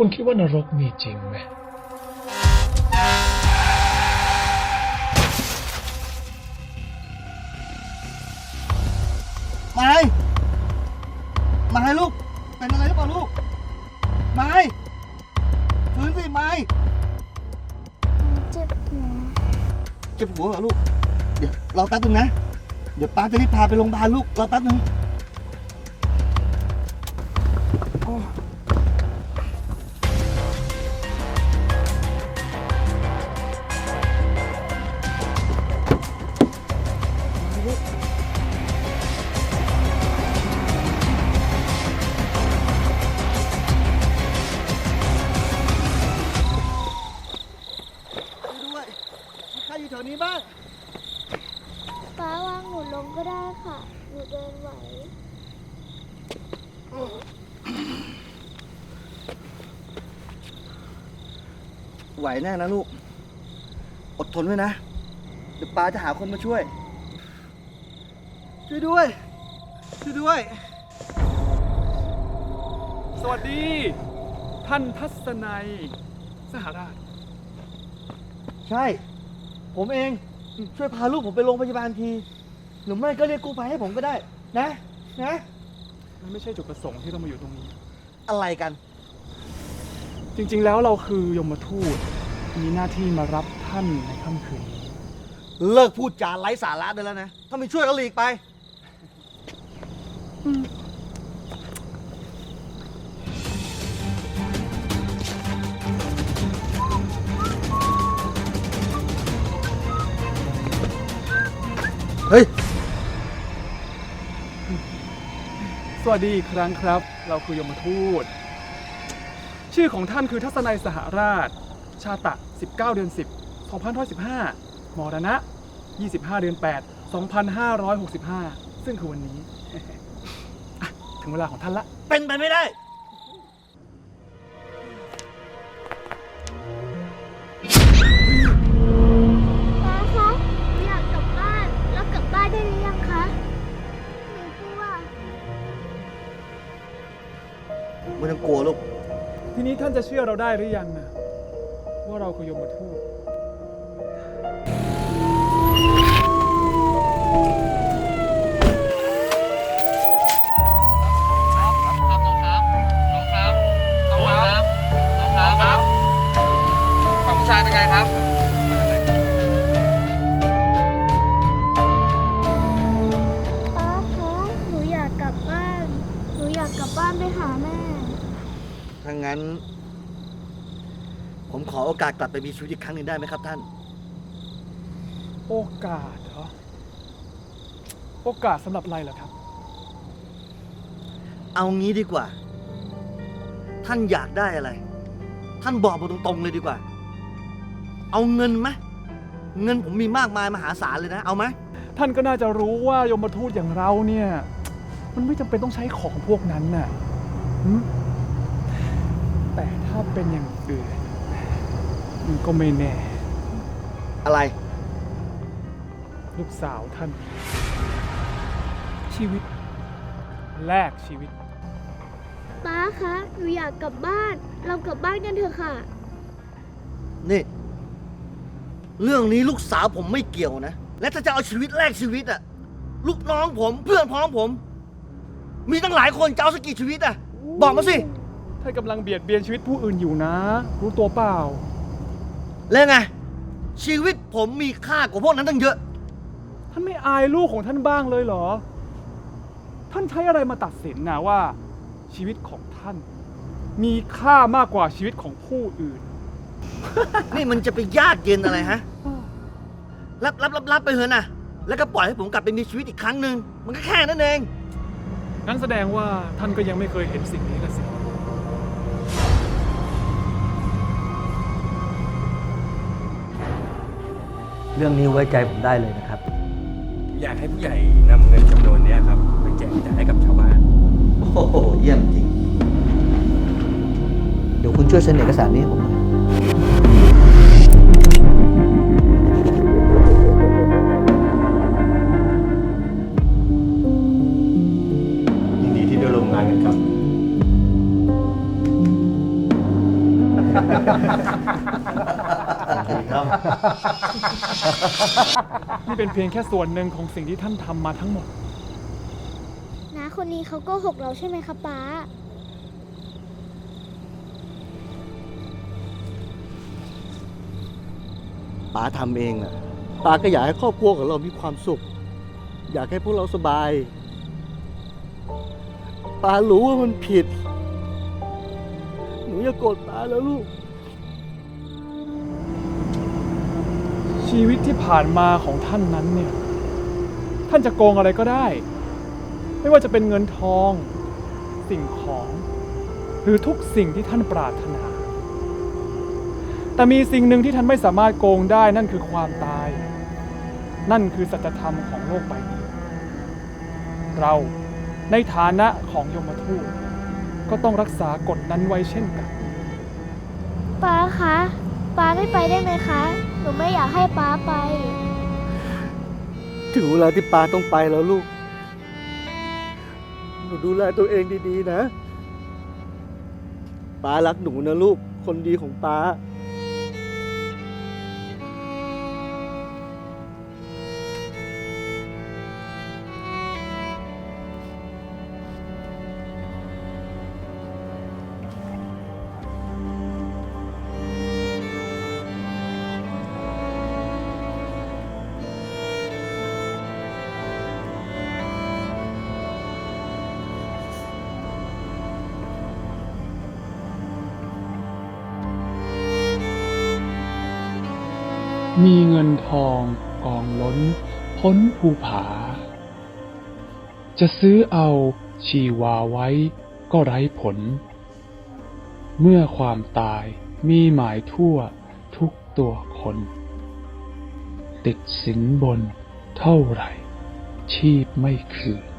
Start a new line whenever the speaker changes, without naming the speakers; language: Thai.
คุณคิดว่านรกมีจริงไหม
ไม้ไม้ลูก เป็นอะไรหรือเปล่าลูก ไม้ฟื้นสิไม้
เจ็บหัว
เจ็บหัวเหรอลูก เดี๋ยวรอแป๊บนึงนะ เดี๋ยวป้าจะรีบพาไปโรงพยาบาลลูก รอแป๊บนึงโอ้
ไหว
ไหวแน่นะลูก อดทนไว้นะ เดี๋ยวป้าจะหาคนมาช่วย ช่วยด้วย ช่วยด้วย
สวัสดี ท่านทัศนัย สหราช
ใช่ ผมเอง ช่วยพาลูกผมไปโรงพยาบาลที หรือไม่ก็เรียกกู้ภัยให้ผมก็ได้ นะ นะ
มันไม่ใช่จุดประสงค์ที่เรามาอยู่ตรงนี้
อะไรกัน
จริงๆ แล้วเราคือยมทูต มีหน้าที่มารับท่านในค่ำคืนนี้
เลิกพูดจาไร้สาระได้แล้วนะ ถ้าไม่ช่วยก็หลีกไป เฮ้ย
ส วัสดีอีกครั้งครับ เราคือยมทูต ชื่อของท่านคือทัศนัยสหราช ชาตะ 19 เดือน 10 2515มรณะ 25 เดือน 8 2565 ซึ่งคือวันนี้ ถึงเวลาของท่านละ
เป็นไปไม่ได้า
น
จะเชื่อเราได้หรือยังนะว่าเราคือยมทูต
ของผู้ชายเป็นไงครับ
ป้าคะหนูอยากกลับบ้าน หนูอยากกลับบ้านไปหาแม่
ถ้างั้น ผมขอโอกาสกลับไปมีชีวิตอีกครั้งหนึ่งได้ไหมครับท่าน
โอกาสเหรอ โอกาสสำหรับอะไรเหรอครับ
เอางี้ดีกว่า ท่านอยากได้อะไร ท่านบอกมาตรงๆเลยดีกว่า เอาเงินไหมเงินผมมีมากมายมหาศาลเลยนะ เอาไหม
ท่านก็น่าจะรู้ว่ายมทูตอย่างเราเนี่ย มันไม่จำเป็นต้องใช้ของพวกนั้นน่ะหึแต่ถ้าเป็นอย่างอื่น มันก็ไม่แน่
อะไร
ลูกสาวท่าน ชีวิต แลกชีวิต
ป้าคะ หนูอยากกลับบ้าน เรากลับบ้านกันเถอะค่ะ
นี่ เรื่องนี้ลูกสาวผมไม่เกี่ยวนะ และถ้าจะเอาชีวิตแลกชีวิตอะลูกน้องผมเพื่อนพ้องผม มีตั้งหลายคนจะเอาสักกี่ชีวิตอะบอกมาสิ
ท่านกำลังเบียดเบียนชีวิตผู้อื่นอยู่นะ รู้ตัวเปล่า
แล้วไง ชีวิตผมมีค่ากว่าพวกนั้นตั้งเยอะ
ท่านไม่อายลูกของท่านบ้างเลยเหรอ ท่านใช้อะไรมาตัดสินนะว่า ชีวิตของท่าน มีค่ามากกว่าชีวิตของผู้อื่น
นี่มันจะไปยากเย็นอะไรฮะ รับรับรับรับไปเถอะนะแล้วก็ปล่อยให้ผมกลับไปมีชีวิตอีกครั้งหนึ่งมันก็แค่นั้นเอง
งั้นแสดงว่าท่านก็ยังไม่เคยเห็นสิ่งนี้ละสิ
เรื่องนี้ไว้ใจผมได้เลยนะครับ
อยากให้ผู้ใหญ่นำเงินจำนวนเนี้ยครับไปแจกจ่ายให้กับชาวบ้าน
โอ้โห เยี่ยมจริง เดี๋ยวคุณช่วยเซ็นเอกสารนี้ให้ผมหน่อย
นี่
เป็นเพียงแค่ส่วนหนึ่งของสิ่งที่ท่านทำมาทั้งหมด
น้าคนนี้เขาโกหกเราใช่ไหมคะป้า
ป๋าทำเองอะป๋าก็อยากให้ครอบครัวของเรามีความสุข อยากให้พวกเราสบายป๋ารู้ว่ามันผิด หนูอย่าโกรธป๋าแล้วลูก
ชีวิตที่ผ่านมาของท่านนั้นเนี่ย ท่านจะโกงอะไรก็ได้ ไม่ว่าจะเป็นเงินทอง สิ่งของ หรือทุกสิ่งที่ท่านปรารถนา แต่มีสิ่งหนึ่งที่ท่านไม่สามารถโกงได้นั่นคือความตาย นั่นคือสัจธรรมของโลกใบนี้ เราในฐานะของยมทูตก็ต้องรักษากฎนั้นไว้เช่นกัน
ป้าคะป้าไม่ไปได้ไหมคะ นูไม่อยากให้ป้าไป
ถึงเวลาที่ป้าต้องไปแล้วลูก หนูดูแลตัวเองดีๆนะ ป้ารักหนูนะลูก คนดีของป้า
มีเงินทองกองล้น พ้นภูผา จะซื้อเอาชีวาไว้ก็ไร้ผล เมื่อความตายมีหมายทั่วทุกตัวคน ติดสินบนเท่าไหร่ชีพไม่คืน